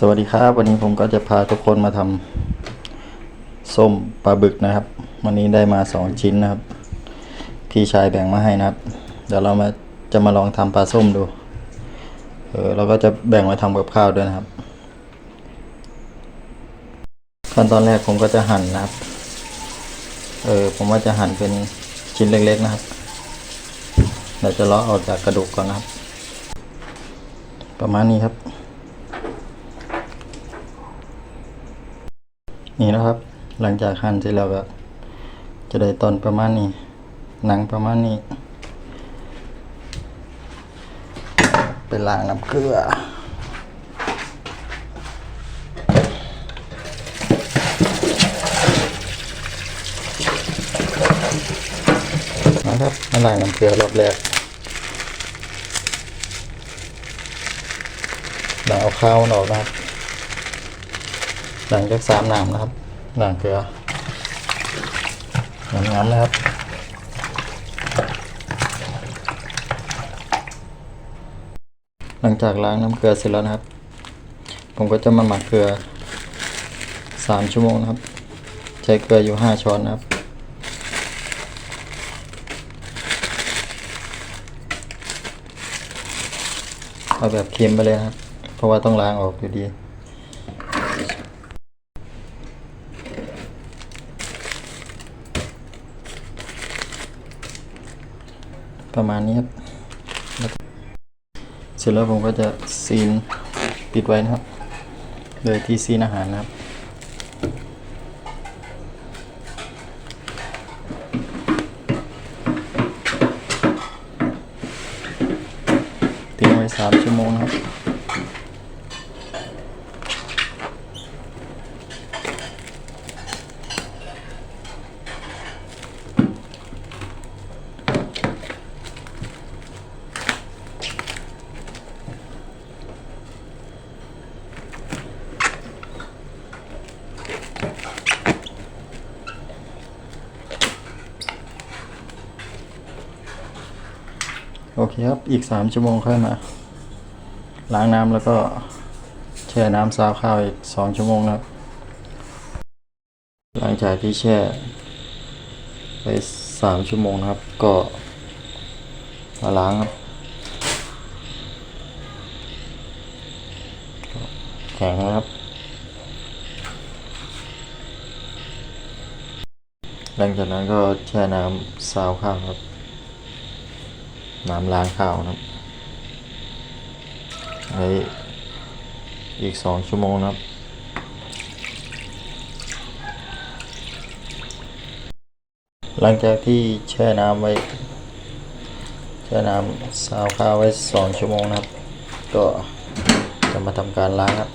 สวัสดีครับวันนี้ผมก็จะพาทุกคนมาทำส้มปลาบึกนะครับ วันนี้ได้มาสองชิ้นนะครับ พี่ชายแบ่งมาให้นะครับ เดี๋ยวเรามาจะมาลองทำปลาส้มดูเออเราก็จะแบ่งไว้ทำกับข้าวด้วยนะครับ ขั้นตอนแรกผมก็จะหั่นนะครับเออผมว่าจะหั่นเป็นชิ้นเล็กๆนะครับเดี๋ยวจะเลาะออกจากกระดูกก่อนนะครับ ประมาณนี้ครับ นี่นะครับ หลังจากหั่นเสร็จแล้วก็จะได้ตอนประมาณนี้ หนังประมาณนี้ ไปล้างน้ำเกลือนะครับมาล้างน้ำเกลือรอบแรกล้างเอาข้าวออกนะครับ หลังจากสามน้ำนะครับหลังเกลือน้ำๆนะครับหลังจากล้างน้ำเกลือเสร็จแล้วนะครับ ผมก็จะมาหมักเกลือสามชั่วโมงนะครับ ใช้เกลืออยู่ห้าช้อนนะครับ เอาแบบเค็มไปเลยครับ เพราะว่าต้องล้างออกอยู่ดี ประมาณนี้ครับเสร็จแล้วผมก็จะซีนปิดไว้นะครับ โดยที่ซีนอาหารนะครับทิ้งไว้สามชั่วโมงนะครับ คครับ อีกสามชั่วโมงค่อยมา ล้างน้ำแล้วก็แช่น้ำซาวข้าวอีกสองชั่วโมงครับ หลังจากที่แช่ไปสามชั่วโมงนะครับ ก็มาล้างครับแข็งนะครับ หลังจากนั้นก็แช่น้ำซาวข้าวครับ น้ำล้างข้าวนะครับไว้อีกสองชั่วโมงนะครับหลังจากที่แช่น้ำไว้แช่น้ำซาวข้าวไว้สองชั่วโมงนะครับ ก็จะมาทำการล้างครับ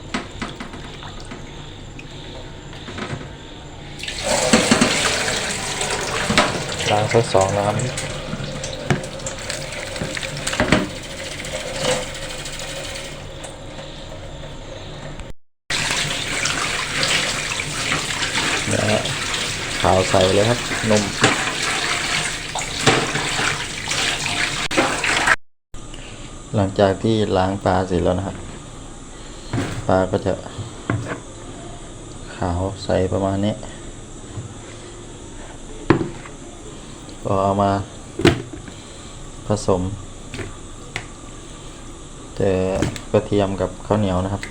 ล้างสักสองน้ำ นะฮะ ขาวใสเลยครับนมหลังจากที่ล้างปลาเสร็จแล้วนะครับ ปลาก็จะขาวใสประมาณนี้ ก็เอามาผสม แต่กระเทียมกับข้าวเหนียวนะครับ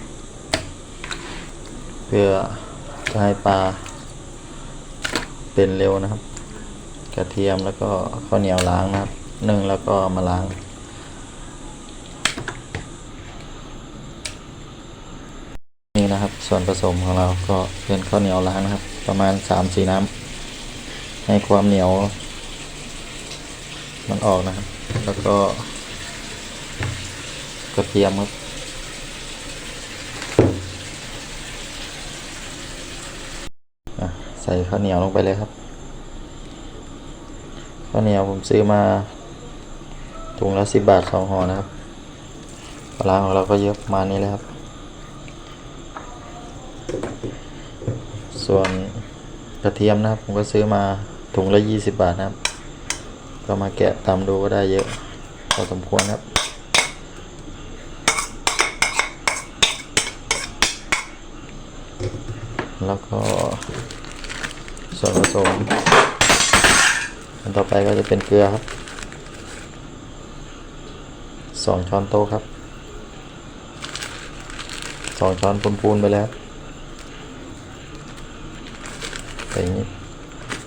เพื่อจะให้ปลา เป็นเร็วนะครับ กระเทียมแล้วก็ข้าวเหนียวล้างนะครับนึ่งแล้วก็มาล้าง นี่นะครับส่วนผสมของเราก็เป็นข้าวเหนียวล้างนะครับ ประมาณสามสี่น้ำให้ความเหนียว มันออกนะครับ แล้วก็กระเทียมครับ อะใส่ข้าวเหนียวลงไปเลยครับ ข้าวเหนียวผมซื้อมาถุงละสิบบาทสองห่อนะครับปลาของเราก็เยอะมานี้เลยครับ ส่วนกระเทียมนะครับ ผมก็ซื้อมาถุงละยี่สิบบาทนะครับ ก็มาแกะตำดูก็ได้เยอะพอสมควรครับแล้วก็ ส่วนผสมอันต่อไปก็จะเป็นเกลือครับสองช้อนโต๊ะครับสองช้อนปูนๆไปแล้วใส่อย่างนี้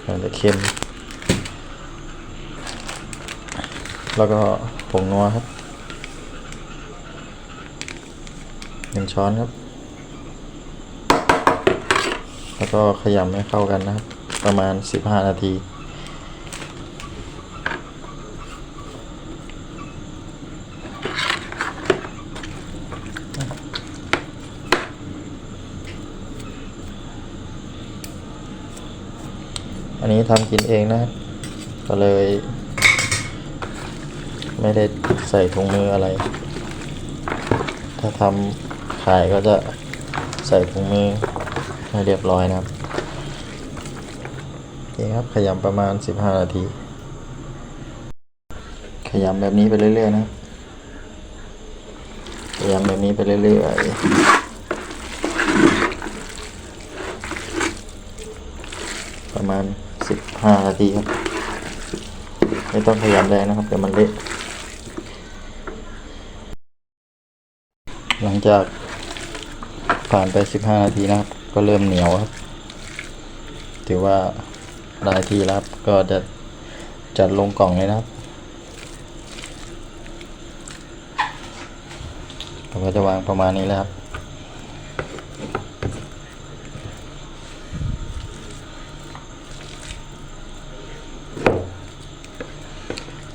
มันจะเค็ม แล้วก็ผงนัวครับหนึ่งช้อนครับ แล้วก็ขยำให้เข้ากันนะครับ ประมาณ 15 นาทีอันนี้ทำกินเองนะ ก็เลย ไม่ได้ใส่ถุงมืออะไร ถ้าทำขายก็จะใส่ถุงมือให้เรียบร้อยนะครับ เคครับขยำประมาณ 15 นาที ขยำแบบนี้ไปเรื่อยๆนะขยำแบบนี้ไปเรื่อยๆ ประมาณ 15 นาทีครับ ไม่ต้องขยำแรงนะครับเดี๋ยวมันเละหลังจากผ่านไป 15 นาทีนะครับ ก็เริ่มเหนียวครับ ถือว่า ได้ที่แล้วครับก็จะจัดลงกล่องเลยนะครับเราก็จะวางประมาณนี้แล้วครับ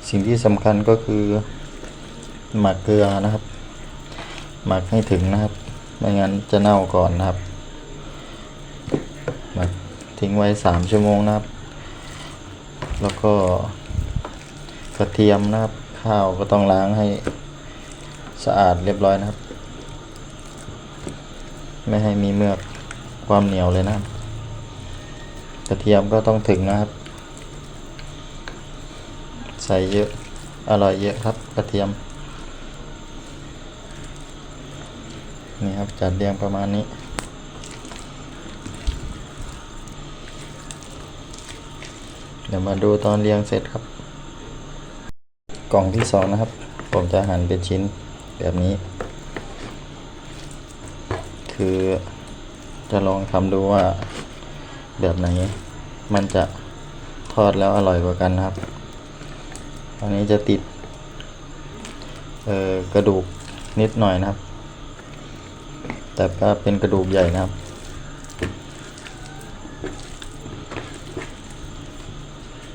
สิ่งที่สำคัญก็คือหมักเกลือนะครับ หมักให้ถึงนะครับ ไม่งั้นจะเน่าก่อนนะครับ หมักทิ้งไว้สามชั่วโมงนะครับ แล้วก็กระเทียมนะครับ ข้าวก็ต้องล้างให้สะอาดเรียบร้อยนะครับ ไม่ให้มีเมือกความเหนียวเลยนะครับ กระเทียมก็ต้องถึงนะครับ ใส่เยอะ อร่อยเยอะครับกระเทียม นี่ครับจัดเรียงประมาณนี้ เดี๋ยวมาดูตอนเรียงเสร็จครับ กล่องที่สองนะครับ ผมจะหั่นเป็นชิ้นแบบนี้ คือจะลองทำดูว่าแบบไหนมันจะทอดแล้วอร่อยกว่ากันนะครับ อันนี้จะติดกระดูกนิดหน่อยนะครับ แต่ก็เป็นกระดูกใหญ่นะครับ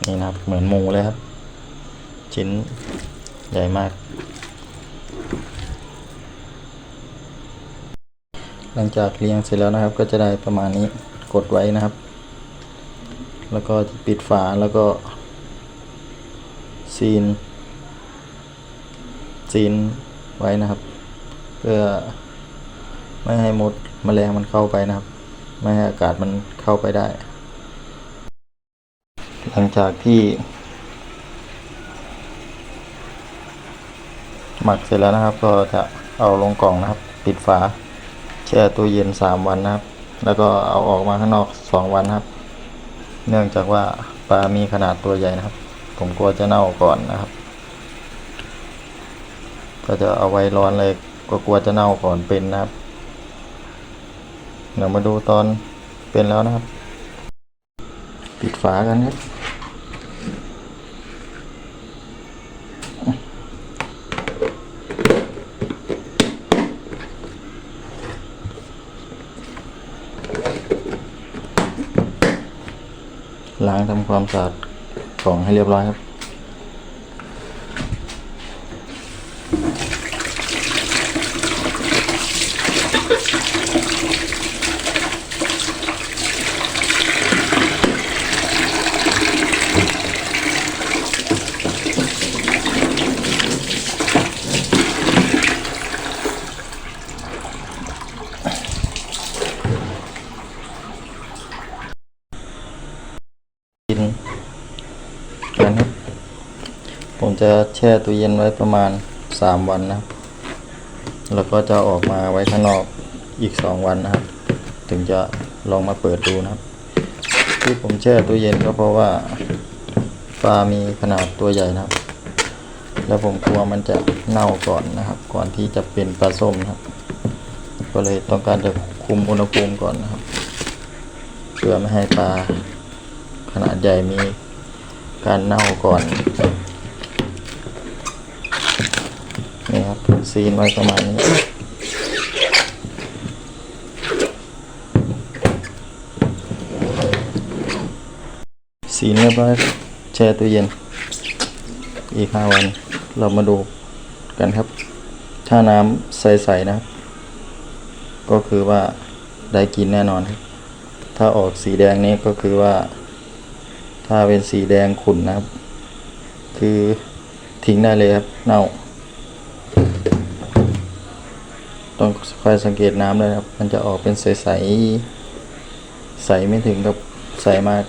นี่นะครับ เหมือนหมูเลยครับ ชิ้นใหญ่มาก หลังจากเรียงเสร็จแล้วนะครับ ก็จะได้ประมาณนี้กดไว้นะครับ แล้วก็ปิดฝาแล้วก็ ซีน ซีนไว้นะครับ เพื่อไม่ให้มดแมลงมันเข้าไปนะครับ ไม่ให้อากาศมันเข้าไปได้ หลังจากที่ หมักเสร็จแล้วนะครับ ก็จะเอาลงกล่องนะครับ ปิดฝา แช่ตู้เย็นสามวันนะครับ แล้วก็เอาออกมาข้างนอกสองวันนะครับ เนื่องจากว่าปลามีขนาดตัวใหญ่นะครับ ผมกลัวจะเน่าก่อนนะครับ ก็จะเอาไว้ร้อนเลยก็กลัวจะเน่าก่อนเป็นนะครับเดี๋ยวมาดูตอนเป็นแล้วนะครับ ปิดฝากันครับ ล้างทำความสะอาดกล่องให้เรียบร้อยครับ กิน กันครับ ผมจะแช่ตู้เย็นไว้ประมาณสามวันนะครับ แล้วก็จะออกมาไว้ข้างนอกอีกสองวันนะครับ ถึงจะลองมาเปิดดูนะครับ ที่ผมแช่ตู้เย็นก็เพราะว่าปลามีขนาดตัวใหญ่นะครับ แล้วผมกลัวมันจะเน่าก่อนนะครับ ก่อนที่จะเป็นปลาส้มนะครับ ก็เลยต้องการจะคุมอุณหภูมิก่อนนะครับ เพื่อไม่ให้ปลาขนาดใหญ่มี การเน่าก่อน นี่ครับ ซีนไว้ประมาณนี้สีเรียบร้อยแช่ตู้เย็น อีกห้าวัน เรามาดูกันครับ ถ้าน้ำใสๆนะครับ ก็คือว่าได้กินแน่นอนครับ ถ้าออกสีแดงนี้ก็คือว่า ถ้าเป็นสีแดงขุ่นนะครับ คือทิ้งได้เลยครับเน่า ต้องคอยสังเกตน้ำเลยครับ มันจะออกเป็นใสๆใสไม่ถึงกับใสมาก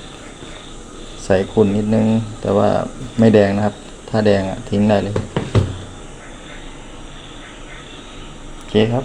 ใสขุ่นนิดนึง แต่ว่าไม่แดงนะครับ ถ้าแดงอะทิ้งได้เลย โอเคครับ